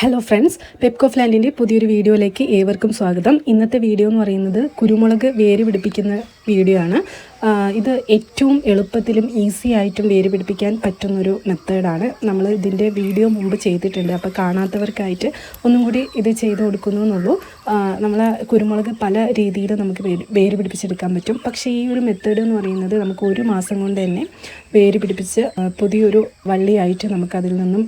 Hello friends പെപ്കോ ഫ്ലാൻഡിന്റെ പുതിയൊരു വീഡിയോയിലേക്ക് ഏവർക്കും സ്വാഗതം. ഇന്നത്തെ വീഡിയോ എന്ന് പറയുന്നത് കുരുമുളക് വേര് പിടിപ്പിക്കുന്ന വീഡിയോ ആണ്. ഇത് ഏറ്റവും എളുപ്പത്തിലും ഈസി ആയിട്ടും വേര് പിടിപ്പിക്കാൻ പറ്റുന്നൊരു മെത്തേഡാണ് നമ്മൾ ഇതിന്റെ വീഡിയോ മുമ്പ് ചെയ്തിട്ടുണ്ട്. അപ്പോൾ കാണാത്തവർക്കായിട്ട് ഒന്നും കൂടി ഇത് ചെയ്ത് കൊടുക്കുന്നു എന്നുള്ളൂ. നമ്മൾ കുരുമുളക് പല രീതിയിൽ നമുക്ക് വേര് പിടിപ്പിച്ചെടുക്കാൻ പറ്റും. പക്ഷേ ഈ ഒരു മെത്തേഡ് എന്ന് പറയുന്നത് നമുക്ക് ഒരു മാസം കൊണ്ട് തന്നെ വേര് പിടിപ്പിച്ച് പുതിയൊരു വള്ളിയായിട്ട് നമുക്കതിൽ നിന്നും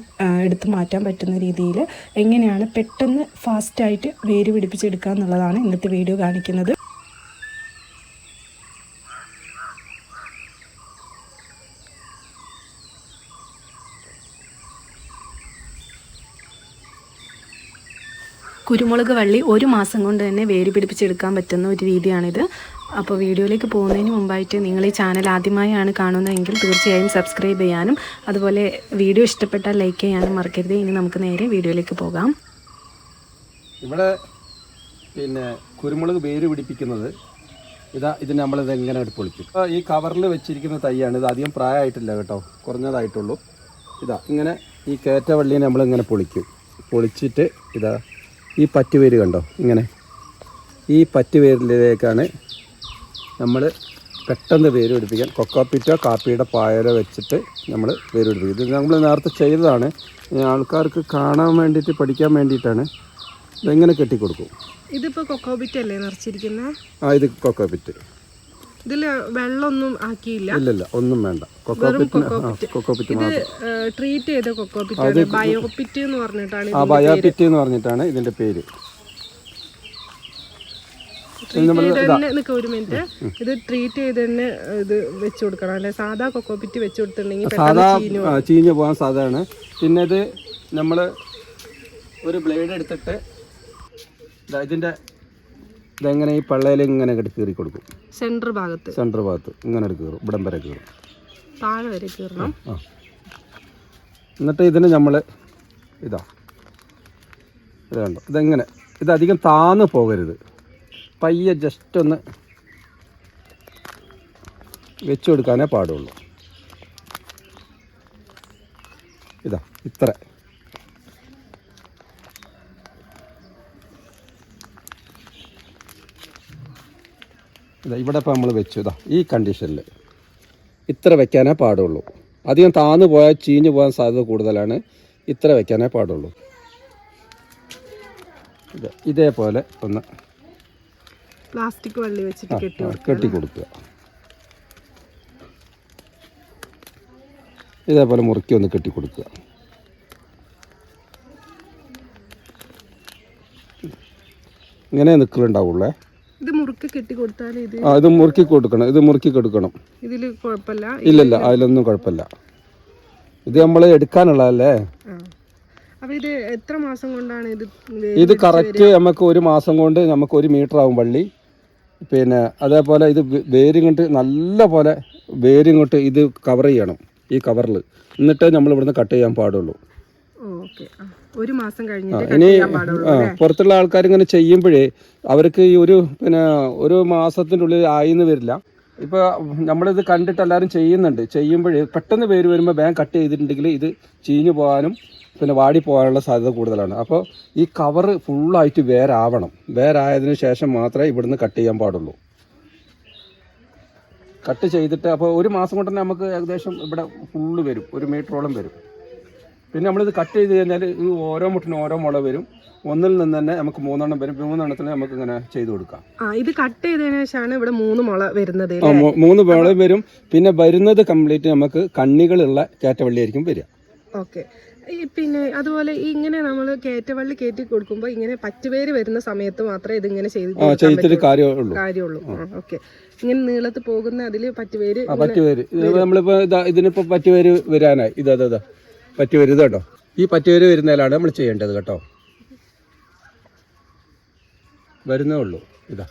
എടുത്തു മാറ്റാൻ പറ്റുന്ന രീതിയിൽ എങ്ങനെയാണ് പെട്ടെന്ന് ഫാസ്റ്റായിട്ട് വേര് പിടിപ്പിച്ചെടുക്കുക എന്നുള്ളതാണ് ഇന്നത്തെ വീഡിയോ കാണിക്കുന്നത്. കുരുമുളക് വള്ളി ഒരു മാസം കൊണ്ട് തന്നെ വേര് പിടിപ്പിച്ചെടുക്കാൻ പറ്റുന്ന ഒരു രീതിയാണിത്. അപ്പോൾ വീഡിയോയിലേക്ക് പോകുന്നതിന് മുമ്പായിട്ട് നിങ്ങൾ ഈ ചാനൽ ആദ്യമായാണ് കാണുന്നതെങ്കിൽ തീർച്ചയായും സബ്സ്ക്രൈബ് ചെയ്യാനും അതുപോലെ വീഡിയോ ഇഷ്ടപ്പെട്ടാൽ ലൈക്ക് ചെയ്യാനും മറക്കരുത്. ഇനി നമുക്ക് നേരെ വീഡിയോയിലേക്ക് പോകാം. ഇവിടെ പിന്നെ കുരുമുളക് വേര് പിടിപ്പിക്കുന്നത് ഇതാ ഇത് നമ്മളിത് എങ്ങനെ പൊളിക്കും. അപ്പോൾ ഈ കവറിൽ വെച്ചിരിക്കുന്ന തൈയാണ്. ഇത് അധികം പ്രായമായിട്ടില്ല കേട്ടോ. കുറഞ്ഞതായിട്ടുള്ളൂ. ഇതാ ഇങ്ങനെ ഈ കേറ്റവള്ളിയെ നമ്മളിങ്ങനെ പൊളിക്കും. പൊളിച്ചിട്ട് ഇതാ ഈ പറ്റുവേര് കണ്ടോ? ഇങ്ങനെ. ഈ പറ്റുവേരിലേക്കാണ് നമ്മൾ പെട്ടെന്ന് പേര് പിടിപ്പിക്കാൻ കൊക്കോപ്പിറ്റോ കാപ്പിയുടെ പായലോ വെച്ചിട്ട് നമ്മൾ പേര് പിടിപ്പിക്കും. ഇത് നമ്മൾ നേരത്തെ ചെയ്തതാണ്. ആൾക്കാർക്ക് കാണാൻ വേണ്ടിയിട്ട് പഠിക്കാൻ വേണ്ടിയിട്ടാണ്. ഇതെങ്ങനെ കെട്ടിക്കൊടുക്കും? ഇതിപ്പോൾ കൊക്കോബിറ്റ് അല്ലേ നിറച്ചിരിക്കുന്നത് ആ ഇത് കൊക്കോപ്പിറ്റ്. ഇതിൽ വെള്ളമൊന്നും ആക്കിയില്ല. ഇല്ലല്ല ഒന്നും വേണ്ട. കൊക്കോപ്പിറ്റ് ഇത് ട്രീറ്റ് ചെയ്ത ബയോപിറ്റ് എന്ന് പറഞ്ഞിട്ടാണ് ആ ബയോപിറ്റ് എന്ന് പറഞ്ഞിട്ടാണ് ഇതിന്റെ പേര്. ഒരു മിനിറ്റ് ഇത് ട്രീറ്റ് ചെയ്ത് തന്നെ ഇത് വെച്ച് കൊടുക്കണം. അല്ലെ സാധാ കൊക്കോബിറ്റ് വെച്ച് കൊടുത്തിട്ടുണ്ടെങ്കിൽ സാധാ ആ, ചീഞ്ഞ് പോകാൻ സാധാരണ. പിന്നെ ഇത് നമ്മൾ ഒരു ബ്ലേഡ് എടുത്തിട്ട് ദാ ഇതിന്റെ ഇതെങ്ങനെ ഈ പള്ളയിൽ ഇങ്ങനെ കീറി കൊടുക്കും സെന്റർ ഭാഗത്ത്. സെന്റർ ഭാഗത്ത്. ഇങ്ങനെ കീറും. ഇവിടം വരെ കീറും. താഴെ വരെ കീറണം. ആ എന്നിട്ട് ഇതിന് നമ്മൾ ഇതാ. ഇത് കണ്ടോ? ഇതെങ്ങനെ? ഇതധികം താന്ന് പോകരുത്. പയ്യെ ജസ്റ്റ് ഒന്ന് വെച്ചു കൊടുക്കാനേ പാടുള്ളൂ. ഇതാ ഇത്ര. ഇതാ ഇവിടെ ഇപ്പോൾ നമ്മൾ വെച്ചു. ഇതാ ഈ കണ്ടീഷനിൽ ഇത്ര വെക്കാനേ പാടുള്ളൂ. അധികം താന്നു പോയാൽ ചീഞ്ഞു പോകാൻ സാധ്യത കൂടുതലാണ്. ഇത്ര വെക്കാനേ പാടുള്ളൂ. ഇത് ഇതേപോലെ ഒന്ന് പ്ലാസ്റ്റിക് വള്ളി വെച്ചിട്ട് കെട്ടി കെട്ടി കൊടുക്കുക. ഇതേപോലെ മുറുക്കി ഒന്ന് കെട്ടി കൊടുക്കുക. ഇങ്ങനെ നിൽക്കലുണ്ടാവുള്ളേ മുറുക്ക് കെട്ടി കൊടുത്താൽ ഇത് ആ ഇത് മുറുക്കി കൊടുക്കണം. ഇത് മുറുക്കി കൊടുക്കണം. ഇതിൽ കുഴപ്പമില്ല. ഇല്ലല്ല അതിലൊന്നും കുഴപ്പമില്ല. ഇത് നമ്മൾ എടുക്കാനുള്ളതല്ലേ ആ. അപ്പൊ ഇത് എത്ര മാസം കൊണ്ടാണ് ഇത് ഇത് കറക്റ്റ് നമുക്ക് ഒരു മാസം കൊണ്ട് നമുക്ക് ഒരു മീറ്റർ ആവും വള്ളി പിന്നെ അതേപോലെ ഇത് വേരിങ്ങോട്ട് നല്ല പോലെ വേരിങ്ങോട്ട് ഇത് കവർ ചെയ്യണം ഈ കവറിൽ എന്നിട്ട് നമ്മൾ ഇവിടുന്ന് കട്ട് ചെയ്യാൻ പാടുള്ളൂ. ഓക്കെ. ഒരു മാസം കഴിഞ്ഞിട്ട് ഇനി ആ പുറത്തുള്ള ആൾക്കാർ ഇങ്ങനെ ചെയ്യുമ്പോഴേ അവർക്ക് ഈ ഒരു പിന്നെ ഒരു മാസത്തിന്റെ ഉള്ളിൽ ആയിന്ന് വരില്ല. ഇപ്പോൾ നമ്മളിത് കണ്ടിട്ട് എല്ലാവരും ചെയ്യുന്നുണ്ട്. ചെയ്യുമ്പോഴേ പെട്ടെന്ന് പേര് വരുമ്പോൾ ബാങ്ക് കട്ട് ചെയ്തിട്ടുണ്ടെങ്കിൽ ഇത് ചീഞ്ഞു പോകാനും പിന്നെ വാടി പോകാനുള്ള സാധ്യത കൂടുതലാണ്. അപ്പോൾ ഈ കവറ് ഫുള്ളായിട്ട് വേരാവണം വേരായതിനു ശേഷം മാത്രമേ ഇവിടുന്ന് കട്ട് ചെയ്യാൻ പാടുള്ളൂ. കട്ട് ചെയ്തിട്ട് അപ്പോൾ ഒരു മാസം കൊണ്ട് തന്നെ നമുക്ക് ഏകദേശം ഇവിടെ ഫുള്ള് വരും. ഒരു മീറ്ററോളം വരും. പിന്നെ നമ്മളിത് കട്ട് ചെയ്ത് കഴിഞ്ഞാൽ ഈ ഓരോ മുട്ടിനും ഓരോ മുള വരും. ഒന്നിൽ നിന്ന് തന്നെ നമുക്ക് മൂന്നെണ്ണം വരും. മൂന്നെണ്ണത്തിന് നമുക്ക് ഇങ്ങനെ ചെയ്ത് കൊടുക്കാം. ആ ഇത് കട്ട് ചെയ്തതിനു ശേഷമാണ് ഇവിടെ മൂന്ന് മുള വരുന്നത് ആ, മൂ- മൂന്ന് മുള വരും. പിന്നെ വരുന്നത് കംപ്ലീറ്റ് നമുക്ക് കണ്ണികളുള്ള കേറ്റവള്ളിയായിരിക്കും വരിക. ഓക്കെ. ഈ പിന്നെ അതുപോലെ ഈ ഇങ്ങനെ നമ്മൾ കേറ്റവള്ളി കയറ്റി കൊടുക്കുമ്പോൾ ഇങ്ങനെ പറ്റുപേര് വരുന്ന സമയത്ത് മാത്രമേ ഇതിങ്ങനെ ചെയ്ത് ആ കൊടുക്കാൻ ചെയ്തിട്ട് കാര്യമുള്ളൂ. കാര്യമുള്ളൂ. ഓക്കെ. ഇങ്ങനെ നീളത്ത് പോകുന്ന അതിൽ പറ്റുപേര് ആ പറ്റുപേര്. ഇത് ഇതിനിപ്പോ ഇതാ പറ്റുപേര് വരാനായി. ഇതാ ഇതാ, ഇതാ. പറ്റുപേര് വരുത് കേട്ടോ. ഈ പറ്റി വരു വരുന്നതിലാണ് നമ്മൾ ചെയ്യേണ്ടത് കേട്ടോ. വരുന്നേ ഉള്ളൂ. ഇതാ.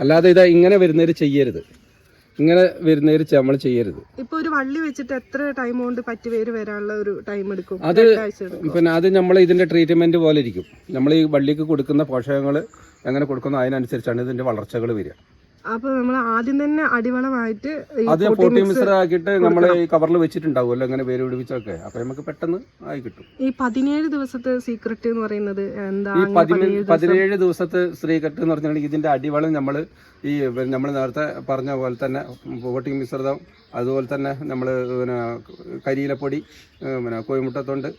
അല്ലാതെ ഇതാ ഇങ്ങനെ വരുന്നവർ ചെയ്യരുത്. ഇങ്ങനെ വരുന്നവർ നമ്മൾ ചെയ്യരുത്. ഇപ്പൊ ഒരു വള്ളി വെച്ചിട്ട് എത്ര ടൈം കൊണ്ട് പറ്റി പേര് വരാനുള്ള ഒരു ടൈം എടുക്കും? അത് പിന്നെ അത് നമ്മൾ ഇതിന്റെ ട്രീറ്റ്മെന്റ് പോലെ ഇരിക്കും. നമ്മൾ ഈ വള്ളിക്ക് കൊടുക്കുന്ന പോഷകങ്ങൾ എങ്ങനെ കൊടുക്കുന്നോ അതിനനുസരിച്ചാണ് ഇതിന്റെ വളർച്ചകൾ വരിക. അപ്പൊ നമ്മൾ ആദ്യം തന്നെ അടിവളമായിട്ട് ഈ പൊട്ടി മിക്സർ ആക്കിയിട്ട് നമ്മൾ ഈ കവറിൽ വെച്ചിട്ടുണ്ടാവുമല്ലോ അങ്ങനെ വേര് പിടിപ്പിച്ചൊക്കെ അപ്പൊ നമുക്ക് പെട്ടെന്ന് ആയി കിട്ടും. ഈ പതിനേഴ് ദിവസത്തെ സീക്രട്ട് എന്ന് പറയുന്നത് എന്താ? ഈ പതിനേഴ് ദിവസത്തെ സ്ത്രീകെട്ട് എന്ന് പറഞ്ഞിട്ടുണ്ടെങ്കിൽ ഇതിന്റെ അടിവളം നമ്മൾ ഈ നമ്മൾ നേരത്തെ പറഞ്ഞ പോലെ തന്നെ വോട്ടിംഗ് മിശ്രിതം അതുപോലെ തന്നെ നമ്മൾ പിന്നെ കരിയിലപ്പൊടി പിന്നെ കോഴിമുട്ടത്തൊണ്ട്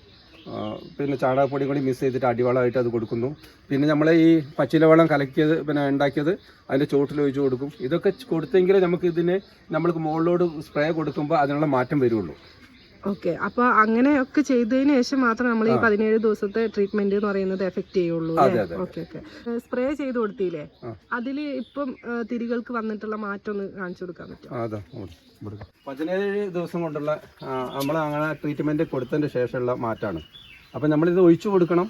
പിന്നെ ചാണകപ്പൊടി കൂടി മിക്സ് ചെയ്തിട്ട് അടിവളമായിട്ട് അത് കൊടുക്കുന്നു. പിന്നെ നമ്മൾ ഈ പച്ചിലവളം കലക്കിയത് പിന്നെ ഉണ്ടാക്കിയത് അതിന്റെ ചോട്ടിൽ ഒഴിച്ച് കൊടുക്കും. ഇതൊക്കെ കൊടുത്തെങ്കിലേ നമുക്ക് ഇതിന് നമ്മൾക്ക് മുകളിലോട് സ്പ്രേ കൊടുക്കുമ്പോൾ അതിനുള്ള മാറ്റം വരുള്ളൂ. ഓക്കെ. അപ്പൊ അങ്ങനെയൊക്കെ ചെയ്തതിന് ശേഷം മാത്രം നമ്മൾ ഈ പതിനേഴ് ദിവസത്തെ ട്രീറ്റ്മെന്റ് എന്ന് പറയുന്നത് എഫക്ട് ചെയ്യുള്ളൂ അതെ, അതെ. Okay okay. സ്പ്രേ ചെയ്ത് കൊടുത്തില്ലേ? അതിൽ അതിൽ ഇപ്പം തിരികൾക്ക് വന്നിട്ടുള്ള മാറ്റം ഒന്ന് കാണിച്ചു കൊടുക്കാൻ പറ്റും. പതിനേഴ് ദിവസം കൊണ്ടുള്ള നമ്മൾ അങ്ങനെ ട്രീറ്റ്മെന്റ് കൊടുത്തതിന് ശേഷമുള്ള മാറ്റാണ്. അപ്പം നമ്മളിത് ഒഴിച്ചു കൊടുക്കണം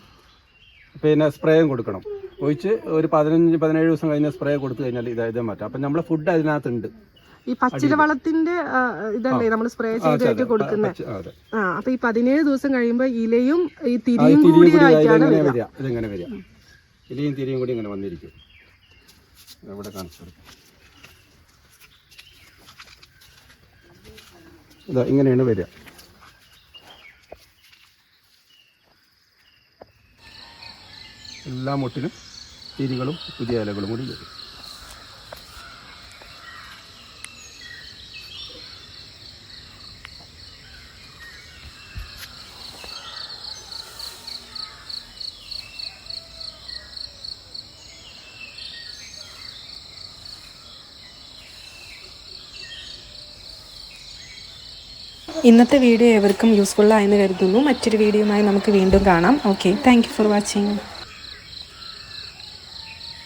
പിന്നെ സ്പ്രേയും കൊടുക്കണം. ഒഴിച്ച് ഒരു പതിനഞ്ച് പതിനേഴ് ദിവസം കഴിഞ്ഞാൽ സ്പ്രേ കൊടുത്തു കഴിഞ്ഞാൽ ഇതായത് ഇതേ മാറ്റാം. അപ്പം നമ്മളെ ഫുഡ് അതിനകത്തുണ്ട്. ഈ പച്ചില വളത്തിന്റെ ഇതല്ലേ നമ്മൾ സ്പ്രേ ചെയ്തിട്ട് കൊടുക്കുന്നത് ആ, അപ്പൊ ഈ പതിനേഴ് ദിവസം കഴിയുമ്പോൾ ഇലയും ഈ തിരിയും കൂടി ആയിട്ടാണ് ഇതെങ്ങനെ വരിക. ഇലയും തിരിയും കൂടി ഇങ്ങനെ വന്നിരിക്കും. ഇവിടെ കാണിച്ചു. ഇതാ ഇങ്ങനെയാണ് വരിക. എല്ലാ മുട്ടിലും തിരികളും പുതിയ ഇലകളും കൂടി വരും. ഇന്നത്തെ വീഡിയോ ഏവർക്കും യൂസ്ഫുള്ളായെന്ന് കരുതുന്നു. മറ്റൊരു വീഡിയോയുമായി നമുക്ക് വീണ്ടും കാണാം. Okay thank for watching